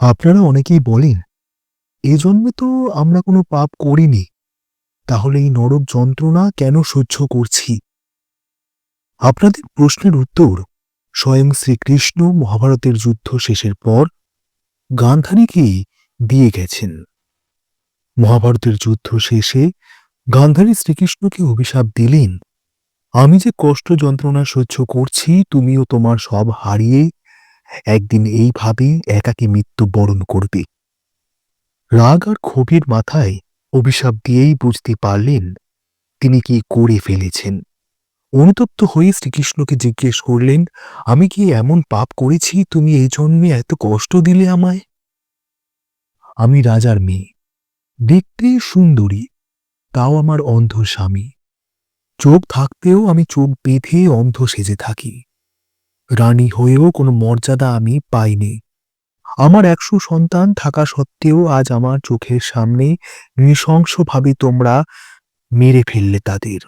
আপনারা অনেকেই বলেন, এ জন্মে তো আমরা কোনো পাপ করিনি। তাহলে এই নরক যন্ত্রণা কেন সহ্য করছি? আপনাদের প্রশ্নের উত্তর, স্বয়ং শ্রীকৃষ্ণ মহাভারতের যুদ্ধ শেষের পর গান্ধারীকেই দিয়ে গেছেন। মহাভারতের যুদ্ধ শেষে গান্ধারী শ্রীকৃষ্ণকে অভিশাপ দিলেন, আমি যে কষ্ট যন্ত্রণা সহ্য করছি, তুমিও তোমার সব হারিয়ে একদিন এইভাবে একাকী মৃত্যু বরণ করবে। রাগ আর ক্ষোভের মাথায় অভিশাপ দিয়েই বুঝতে পারলেন তিনি কি করে ফেলেছেন। অনুতপ্ত হয়ে শ্রীকৃষ্ণকে জিজ্ঞেস করলেন, আমি কি এমন পাপ করেছি তুমি এই জন্মে এত কষ্ট দিলে আমায়? আমি রাজার মেয়ে, দেখতে সুন্দরী, তাও আমার অন্ধ স্বামী। চোখ থাকতেও আমি চোখ বেঁধে অন্ধ সেজে থাকি। রানী হয়েও কোনো মর্যাদা আমি পাইনি। আমার একশো সন্তান থাকা সত্ত্বেও আজ আমার চোখের সামনে নৃশংসভাবে তোমরা মেরে ফেললে তাদের।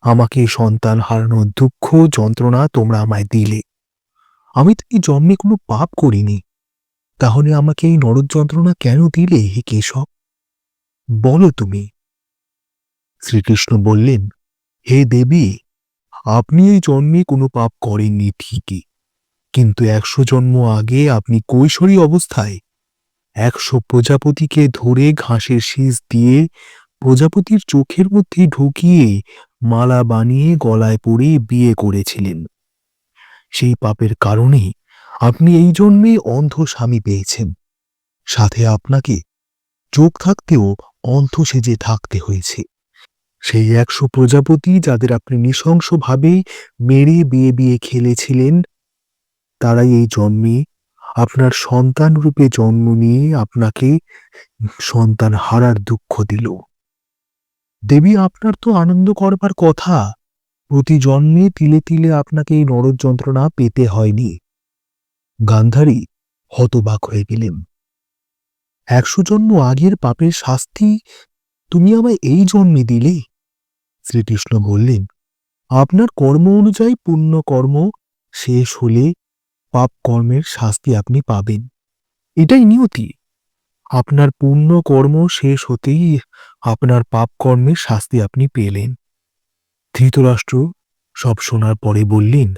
আমাকে সন্তান হারানোর দুঃখ, যন্ত্রণা তোমরা আমায় দিলে। আমি তো এই জন্মে কোনো পাপ করিনি। তাহলে আমাকে এই নরদ যন্ত্রণা কেন দিলে হে কেশব? বলো তুমি। শ্রীকৃষ্ণ বললেন, হে দেবী আপনি এই জন্মে কোনো পাপ করেননি ঠিকই। কিন্তু একশো জন্ম আগে আপনি কৈশোরী অবস্থায় একশো প্রজাপতিকে ধরে ঘাসের শীষ দিয়ে প্রজাপতির চোখের মধ্যে ঢুকিয়ে মালা বানিয়ে গলায় পরে বিয়ে করেছিলেন। সেই পাপের কারণে আপনি এই জন্মে অন্ধ স্বামী পেয়েছেন। সাথে আপনাকে চোখ থাকতেও অন্ধ সেজে থাকতে হয়েছে। সেই একশো প্রজাপতি যাদের আপনি নৃশংসভাবে মেরে বিয়ে বিয়ে খেলেছিলেন, তারাই এই জন্মে আপনার সন্তান রূপে জন্ম নিয়ে আপনাকে সন্তান হারার দুঃখ দিল। দেবী, আপনার তো আনন্দ করবার কথা। প্রতি জন্মে তিলে তিলে আপনাকে এই নরদ যন্ত্রণা পেতে হয়নি। গান্ধারী হতবাক হয়ে গেলেন। একশো জন্ম আগের পাপের শাস্তি তুমি আমায় এই জন্মে দিলে? শ্রীকৃষ্ণ বললেন, আপনার কর্ম অনুযায়ী পুণ্য কর্ম শেষ হলে পাপ কর্মের শাস্তি আপনি পাবেন। এটাই নিয়তি। আপনার পুণ্য কর্ম শেষ হতেই আপনার পাপ কর্মের শাস্তি আপনি পেলেন। ধৃতরাষ্ট্র সব শোনার পরে বললেন,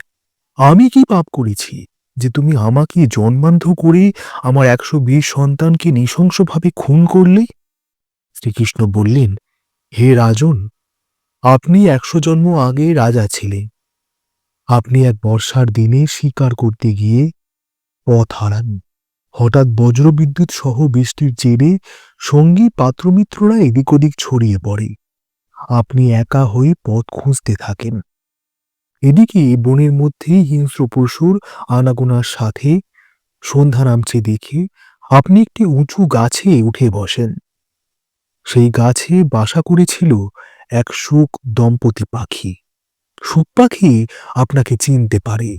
আমি কি পাপ করেছি যে তুমি আমাকে জন্মান্ধ করে আমার একশো বিশ সন্তানকে নৃশংসভাবে খুন করলে? শ্রীকৃষ্ণ বললেন, হে রাজন আপনি একশো জন্ম আগে রাজা ছিলেন। আপনি এক বর্ষার দিনে শিকার করতে গিয়ে পথ হারান। হঠাৎ বজ্রবিদ্যুৎ সহ বৃষ্টির জেরে সঙ্গী পাত্রমিত্ররা এদিক ওদিক ছড়িয়ে পড়ে। আপনি একা হয়ে পথ খুঁজতে থাকেন। এদিকে বনের মধ্যে হিংস্র পশুর আনাগোনার সাথে সন্ধ্যা নামছে দেখে আপনি একটি উঁচু গাছে উঠে বসেন। সেই গাছে বাসা করেছিল এক সুখ দম্পতি পাখি। সুখ পাখি আপনাকে চিনতে পারে।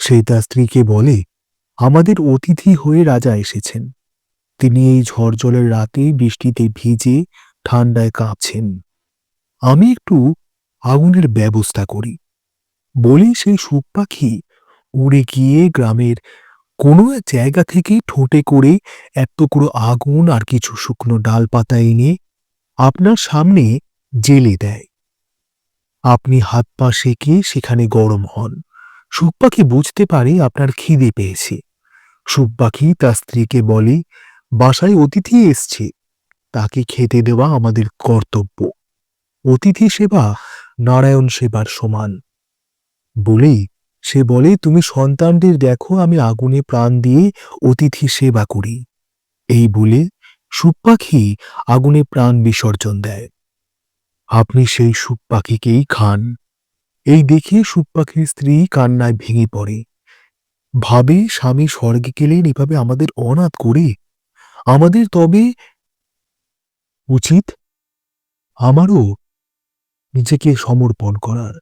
সে তার স্ত্রীকে বলে, আমাদের অতিথি হয়ে রাজা এসেছেন। তিনি এই ঝড় জলের রাতে বৃষ্টিতে ভিজে ঠান্ডায় কাঁপছেন। আমি একটু আগুনের ব্যবস্থা করি। বলে সেই সুখ পাখি উড়ে গিয়ে গ্রামের কোনো জায়গা থেকে ঠোঁটে করে এক টুকরো আগুন আর কিছু শুকনো ডালপাতা এনে আপনার সামনে জেলে দেয়। আপনি হাত পা সেঁকে সেখানে গরম হন। পাখি বুঝতে পারে আপনার খিদে পেয়েছে। পাখি তার স্ত্রীকে বলে, বাসায় অতিথি এসছে। তাকে খেতে দেওয়া আমাদের কর্তব্য। অতিথি সেবা, নারায়ণ সেবার সমান। বলেই সে বলে, তুমি সন্তানদের দেখো, আমি আগুনে প্রাণ দিয়ে অতিথি সেবা করি। এই বলে সুখ পাখি আগুনে প্রাণ বিসর্জন দেয়। আপনি সেই সুখ পাখিকেই খান। এই দেখে সুখ পাখির স্ত্রী কান্নায় ভেঙে পড়ে। ভাবে স্বামী স্বর্গে গেলেন এভাবে আমাদের অনাথ করে। আমাদের তবে উচিত আমারও নিজেকে সমর্পণ করার।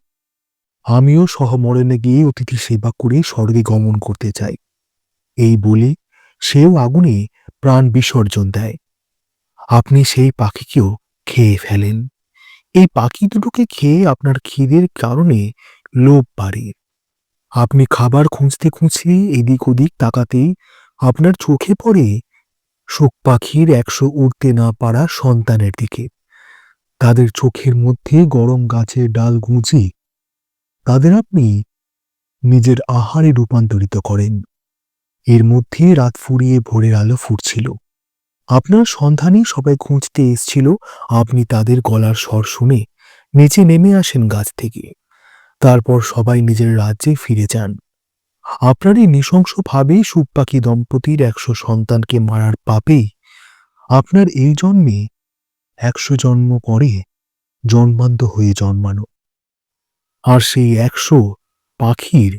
আমিও সহমরণে গিয়ে অতিথি সেবা করে স্বর্গে গমন করতে চাই। এই বলে সেও আগুনে প্রাণ বিসর্জন দেয়। আপনি সেই পাখিকেও খেয়ে ফেলেন। এই পাখি দুটোকে খেয়ে আপনার খিদের কারণে লোভ বাড়ে। আপনি খাবার খুঁজতে খুঁজতে এদিক ওদিক তাকাতেই আপনার চোখে পড়ে শোক পাখির একশো উড়তে না পারা সন্তানের দিকে। তাদের চোখের মধ্যে গরম গাছের ডাল গুঁজে তাদের আপনি নিজের আহারে রূপান্তরিত করেন। এর মধ্যে রাত ফুরিয়ে ভোরের আলো ফুটছিল। আপনার সন্ধানে সবাই খুঁজতে এসছিল, আপনি তাদের গলার স্বর শুনে নিচে নেমে আসেন গাছ থেকে। তারপর সবাই নিজের রাজ্যে ফিরে যান। আপনার এই নৃশংসভাবে সুপাখি দম্পতির একশো সন্তানকে মারার পাপেই আপনার এই জন্মে একশো জন্ম পরে জন্মান্ত হয়ে জন্মানো। আর সেই একশো পাখির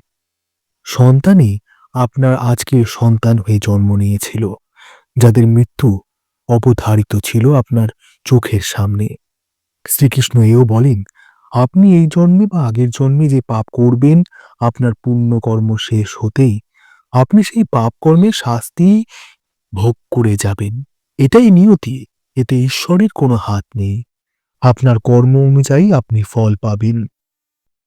সন্তানই আপনার আজকের সন্তান হয়ে জন্ম নিয়েছিল। যাদের মৃত্যু অবধারিত ছিল আপনার চোখের সামনে। শ্রীকৃষ্ণ এও বলেন, আপনি এই জন্মে বা আগের জন্মে যে পাপ করবেন, আপনার পুণ্যকর্ম শেষ হতেই আপনি সেই পাপ কর্মের শাস্তি ভোগ করে যাবেন। এটাই নিয়তি, এতে ঈশ্বরের কোনো হাত নেই। আপনার কর্ম অনুযায়ী আপনি ফল পাবেন।